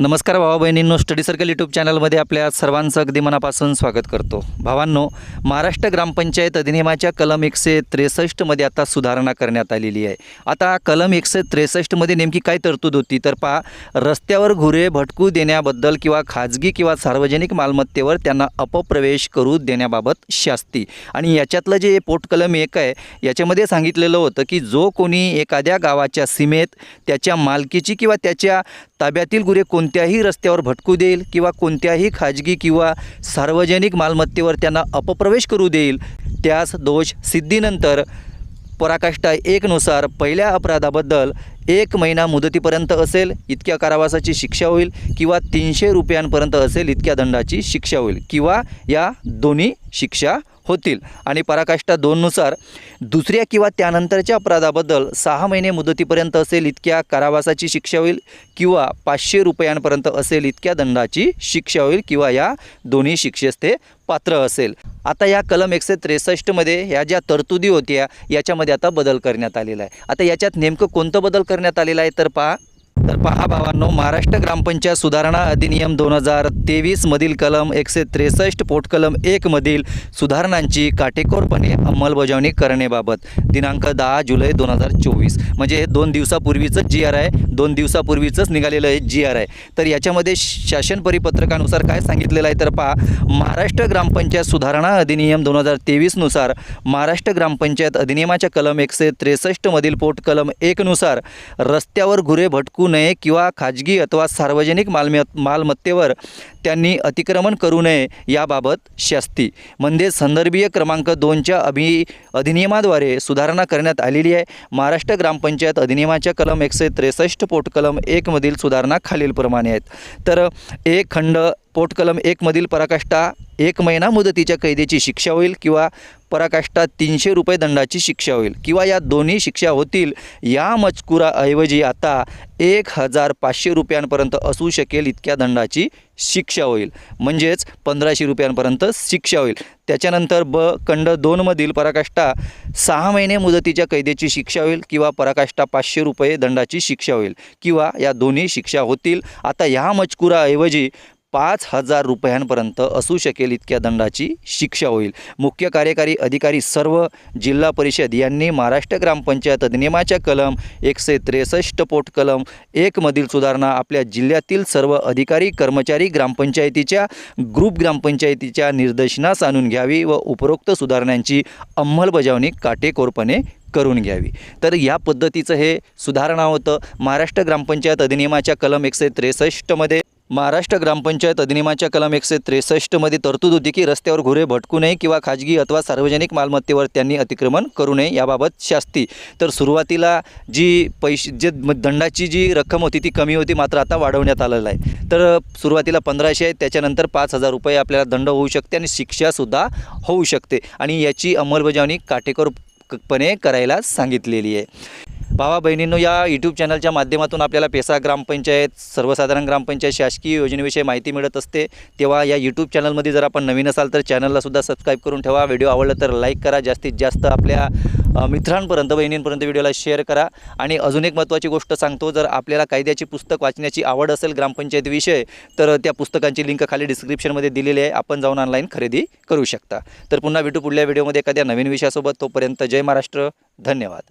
नमस्कार भावा बहिणींनो study circle YouTube चॅनलमध्ये आपल्या सर्वांचं अगदी मनापासून स्वागत करतो. भावांनो महाराष्ट्र ग्रामपंचायत अधिनियमाच्या कलम एकशे त्रेसष्टमध्ये आता सुधारणा करण्यात आलेली आहे. आता कलम एकशे त्रेसष्टमध्ये नेमकी काय तरतूद होती? तर पहा रस्त्यावर घुरे भटकू देण्याबद्दल किंवा खाजगी किंवा सार्वजनिक मालमत्तेवर त्यांना अपप्रवेश करू देण्याबाबत शास्ती. आणि याच्यातलं जे पोटकलम एक आहे याच्यामध्ये सांगितलेलं होतं की जो कोणी एखाद्या गावाच्या सीमेत त्याच्या मालकीची किंवा त्याच्या ताब्यातील गुरे कोण कोणत्याही रस्त्यावर भटकू देईल किंवा कोणत्याही खाजगी किंवा सार्वजनिक मालमत्तेवर त्यांना अपप्रवेश करू देईल त्यास दोष सिद्धीनंतर पराकाष्ठा एकनुसार पहिल्या अपराधाबद्दल एक महिना मुदतीपर्यंत असेल इतक्या कारावासाची शिक्षा होईल किंवा तीनशे रुपयांपर्यंत असेल इतक्या दंडाची शिक्षा होईल किंवा या दोन्ही शिक्षा होतील. आणि पराकाष्ठा दोननुसार दुसऱ्या किंवा त्यानंतरच्या अपराधाबद्दल सहा महिने मुदतीपर्यंत असेल इतक्या कारावासाची शिक्षा होईल किंवा पाचशे रुपयांपर्यंत असेल इतक्या दंडाची शिक्षा होईल किंवा या दोन्ही शिक्षेस ते पात्र असेल. आता या कलम एकशे त्रेसष्टमध्ये ह्या ज्या तरतुदी होत्या याच्यामध्ये आता बदल करण्यात आलेला आहे. आता याच्यात नेमकं कोणतं बदल करण्यात आलेलं आहे तर पहा तर पहा भावांनो महाराष्ट्र ग्रामपंचायत सुधारणा अधिनियम दोन हजार तेवीसमधील कलम एकशे त्रेसष्ट पोटकलम एकमधील सुधारणांची काटेकोरपणे अंमलबजावणी करण्याबाबत दिनांक दहा जुलै दोन हजार चोवीस. म्हणजे हे दोन दिवसापूर्वीचंच जी आर आहे दोन दिवसापूर्वीचंच निघालेलं आहे जी आर आहे तर याच्यामध्ये शासन परिपत्रकानुसार काय सांगितलेलं आहे? तर पहा महाराष्ट्र ग्रामपंचायत सुधारणा अधिनियम दोन हजार तेवीसनुसार महाराष्ट्र ग्रामपंचायत अधिनियमाच्या कलम एकशे त्रेसष्टमधील पोटकलम एकनुसार रस्त्यावर घुरे भटकू नये किंवा खाजगी अथवा सार्वजनिक मालमे मालमत्तेवर त्यांनी अतिक्रमण करू नये याबाबत शास्ती. म्हणजे संदर्भीय क्रमांक दोनच्या अभि अधिनियमाद्वारे सुधारणा करण्यात आलेली आहे. महाराष्ट्र ग्रामपंचायत अधिनियमाच्या कलम एकशे त्रेसष्ट पोटकलम एकमधील सुधारणा खालीलप्रमाणे आहेत. तर एक खंड पोटकलम एकमधील पराकाष्ठा एक महिना मुदतीच्या कैदेची शिक्षा होईल किंवा पराकाष्ठा तीनशे रुपये दंडाची शिक्षा होईल किंवा या दोन्ही शिक्षा होतील या मजकुराऐवजी आता एक हजार पाचशे रुपयांपर्यंत असू शकेल इतक्या दंडाची शिक्षा होईल. म्हणजेच पंधराशे रुपयांपर्यंत शिक्षा होईल. त्याच्यानंतर ब खंड दोनमधील पराकाष्ठा सहा महिने मुदतीच्या कैदेची शिक्षा होईल किंवा पराकाष्ठा पाचशे रुपये दंडाची शिक्षा होईल किंवा या दोन्ही शिक्षा होतील. आता ह्या मजकुराऐवजी पाच हजार रुपयांपर्यंत असू शकेल इतक्या दंडाची शिक्षा होईल. मुख्य कार्यकारी अधिकारी सर्व जिल्हा परिषद यांनी महाराष्ट्र ग्रामपंचायत अधिनियमाच्या कलम एकशे त्रेसष्ट पोट कलम एकमधील सुधारणा आपल्या जिल्ह्यातील सर्व अधिकारी कर्मचारी ग्रामपंचायतीच्या ग्रुप ग्रामपंचायतीच्या निर्देशनास आणून घ्यावी व उपरोक्त सुधारणांची अंमलबजावणी काटेकोरपणे करून घ्यावी. तर या पद्धतीचं हे सुधारणा होतं. महाराष्ट्र ग्रामपंचायत अधिनियमाच्या कलम एकशे त्रेसष्टमध्ये महाराष्ट्र ग्रामपंचायत अधिनियमाच्या कलम एकशे त्रेसष्टमध्ये तरतूद होती की रस्त्यावर घुरे भटकू नये किंवा खाजगी अथवा सार्वजनिक मालमत्तेवर त्यांनी अतिक्रमण करू नये याबाबत शास्ती. तर सुरुवातीला जी पैसे जे दंडाची जी रक्कम होती ती कमी होती मात्र आता वाढवण्यात आलेलं आहे. तर सुरुवातीला पंधराशे आहे त्याच्यानंतर पाच हजार रुपये आपल्याला दंड होऊ शकते आणि शिक्षासुद्धा होऊ शकते. आणि याची अंमलबजावणी काटेकोरपणे करायला सांगितलेली आहे. भावा बहिणींनो या यूट्यूब चॅनलच्या माध्यमातून आपल्याला पेसा ग्रामपंचायत सर्वसाधारण ग्रामपंचायत शासकीय योजनेविषयी माहिती मिळत असते. तेव्हा या यूट्यूब चॅनलमध्ये जर आपण नवीन असाल तर चॅनललासुद्धा सबस्क्राईब करून ठेवा. व्हिडिओ आवडला तर लाईक करा. जास्तीत जास्त आपल्या मित्रांपर्यंत बहिणींपर्यंत व्हिडिओला शेअर करा. आणि अजून एक महत्त्वाची गोष्ट सांगतो. जर आपल्याला कायद्याची पुस्तक वाचण्याची आवड असेल ग्रामपंचायत विषय तर त्या पुस्तकांची लिंक खाली डिस्क्रिप्शनमध्ये दिलेली आहे. आपण जाऊन ऑनलाईन खरेदी करू शकता. तर पुन्हा भेटू पुढल्या व्हिडिओमध्ये एखाद्या नवीन विषयासोबत. तोपर्यंत जय महाराष्ट्र. धन्यवाद.